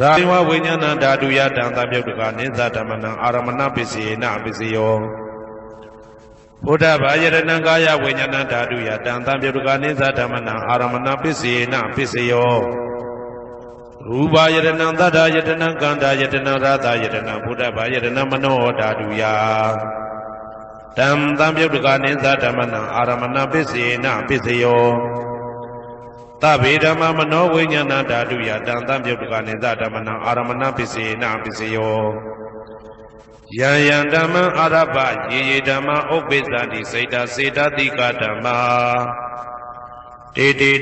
ရာဝဝိညာဏဓာတုယတံသပြုတ်တကနိသဓမ္မနံအာရမဏပစ္စေနပစ္စယောဘုဒ္ဓဘာယရဏံကာယဝိညာဏဓာတုယတံသပြုတ်တကနိသဓမ္မနံအာရမဏပစ္စေနပစ္စယောရူပယရဏံသတ္တယတနံကန္တာယတနံရာသယတနံဘုဒ္ဓဘာယရဏံမနောဓာတုယတံသံပြုတ်တကနိသဓမ္မနံအာရမဏပစ္စေနပစ္စယော သဗ္ဗေဓမ္မမနောဝိညာဏဓာတုယတံသံပြုတ်တကနိသဓမ္မနံအာရမဏပစ္စေနပစ္စယောယံယံဓမ္မအာရပယေယေဓမ္မဥပ္ပိသတိစိတ်တစေတတိကဓမ္မာတေတေ